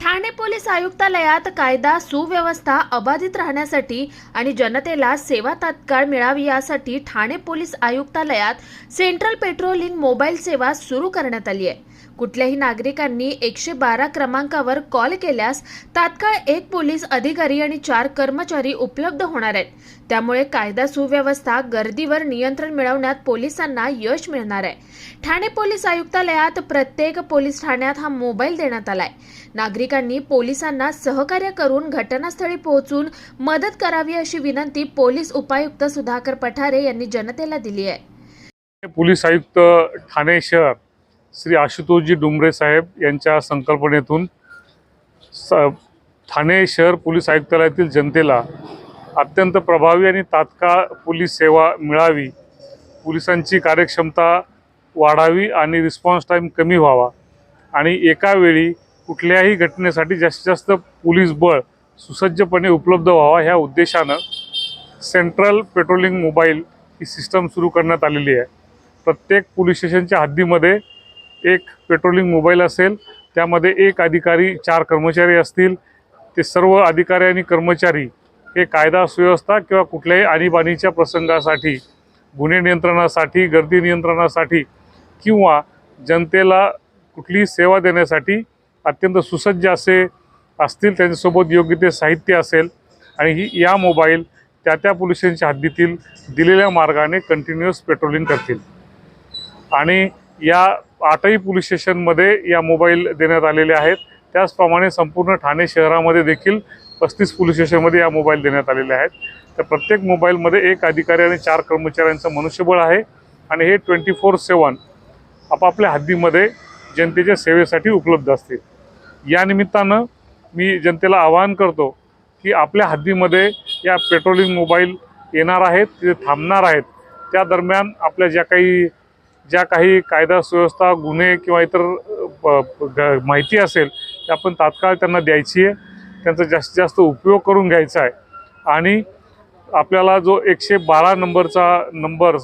Thane police आयुक्तालयात कायदा सुव्यवस्था अबाधित राहण्यासाठी आणि जनतेला सेवा तात्काळ मिळावी यासाठी ठाणे पोलीस आयुक्तालयात सेंट्रल पेट्रोलिंग मोबाईल सेवा सुरू करण्यात आली आहे. कुठल्याही नागरिकांनी एकशे बारा क्रमांकावर कॉल केल्यास तात्काळ एक पोलीस अधिकारी आणि चार कर्मचारी उपलब्ध होणार आहेत. त्यामुळे कायदा सुव्यवस्था गर्दीवर नियंत्रण मिळवण्यात पोलिसांना यश मिळणार आहे. ठाणे पोलीस आयुक्तालयात प्रत्येक पोलीस ठाण्यात हा मोबाईल देण्यात आलाय. नागरिकांनी पोलिसांना सहकार्य करून घटनास्थळी पोहोचून मदत करावी अशी विनंती पोलीस उपायुक्त सुधाकर पठारे यांनी जनतेला दिली आहे. पोलीस आयुक्त ठाणे शहर श्री आशुतोषजी डुंबरे साहेब यांच्या संकल्पनेतून स ठाणे शहर पोलीस आयुक्तालयातील जनतेला अत्यंत प्रभावी आणि तात्काळ पोलीस सेवा मिळावी पोलिसांची कार्यक्षमता वाढावी आणि रिस्पॉन्स टाईम कमी व्हावा आणि एका वेळी कुठल्याही घटनेसाठी जास्तीत जास्त पोलीस बळ सुसज्जपणे उपलब्ध व्हावा ह्या उद्देशानं सेंट्रल पेट्रोलिंग मोबाईल ही सिस्टम सुरू करण्यात आलेली आहे. प्रत्येक पोलीस स्टेशनच्या हद्दीमध्ये एक पेट्रोलिंग मोबाईल असेल त्यामध्ये एक अधिकारी चार कर्मचारी असतील. ते सर्व अधिकारी आणि कर्मचारी हे कायदा सुव्यवस्था किंवा कुठल्याही आणीबाणीच्या प्रसंगासाठी गुन्हे नियंत्रणासाठी गर्दी नियंत्रणासाठी किंवा जनतेला कुठलीही सेवा देण्यासाठी अत्यंत सुसज्ज असे असतील त्यांच्यासोबत योग्य ते साहित्य असेल आणि ही या मोबाईल त्या त्या पोलीस स्टेशनच्या हद्दीतील दिलेल्या मार्गाने कंटिन्युअस पेट्रोलिंग करतील. आणि या आठही पोलीस स्टेशनमध्ये या मोबाईल देण्यात आलेले आहेत. त्याचप्रमाणे संपूर्ण ठाणे शहरामध्ये देखील पस्तीस पोलीस स्टेशनमध्ये या मोबाईल देण्यात आलेले आहेत. तर प्रत्येक मोबाईलमध्ये एक अधिकारी आणि चार कर्मचाऱ्यांचं मनुष्यबळ आहे आणि हे ट्वेंटी फोर सेवन आपापल्या हद्दीमध्ये जनतेच्या सेवेसाठी उपलब्ध असतील. या निमित्तानं मी जनतेला आवाहन करतो की आपल्या हद्दीमध्ये या पेट्रोलिंग मोबाईल येणार आहेत तिथे थांबणार आहेत. त्या दरम्यान आपल्या ज्या काही ज्या काही कायदा सुव्यवस्था गुन्हे किंवा इतर प- ग- माहिती असेल ते आपण तात्काळ त्यांना द्यायची आहे. त्यांचा जास्तीत जास्त उपयोग करून घ्यायचा आहे. आणि आपल्याला जो एकशे बारा नंबरचा नंबर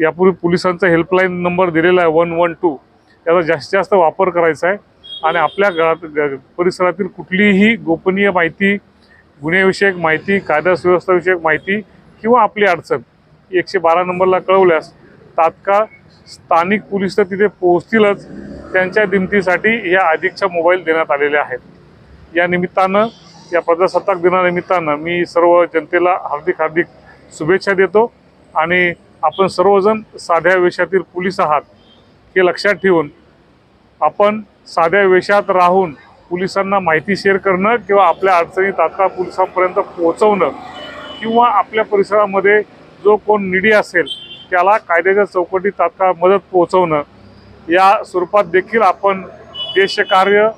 यापूर्वी पोलिसांचा हेल्पलाईन नंबर दिलेला आहे वन वन टू त्याचा जास्तीत जास्त वापर करायचा आहे. आणि आपल्या घरात ग- परिसरातील कुठलीही गोपनीय माहिती गुन्हेविषयक माहिती कायदा सुव्यवस्थाविषयक माहिती किंवा आपली अडचण एकशे बारा नंबरला कळवल्यास तात्काळ स्थानिक पोलीस तर तिथे पोहोचतीलच. त्यांच्या दिमतीसाठी या अधिकच्या मोबाईल देण्यात आलेल्या आहेत. या निमित्तानं या प्रजासत्ताक दिनानिमित्तानं मी सर्व जनतेला हार्दिक हार्दिक शुभेच्छा देतो आणि आपण सर्वजण साध्या वेशातील पोलीस आहात हे लक्षात ठेवून आपण साध्या वेशात राहून पोलिसांना माहिती शेअर करणं किंवा आपल्या अडचणी तात्काळ पोलिसांपर्यंत पोहोचवणं किंवा आपल्या परिसरामध्ये जो कोण निडी असेल त्याला कायद्याच्या चौकटीत तात्काळ मदत पोहोचवणं या स्वरूपात देखील आपण देशकार्य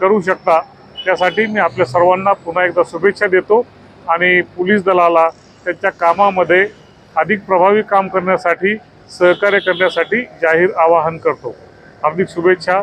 करू शकता. त्यासाठी मी आपल्या सर्वांना पुन्हा एकदा शुभेच्छा देतो आणि पोलीस दलाला त्यांच्या कामामध्ये अधिक प्रभावी काम करण्यासाठी सहकार्य करण्यासाठी जाहीर आवाहन करतो. हार्दिक शुभेच्छा.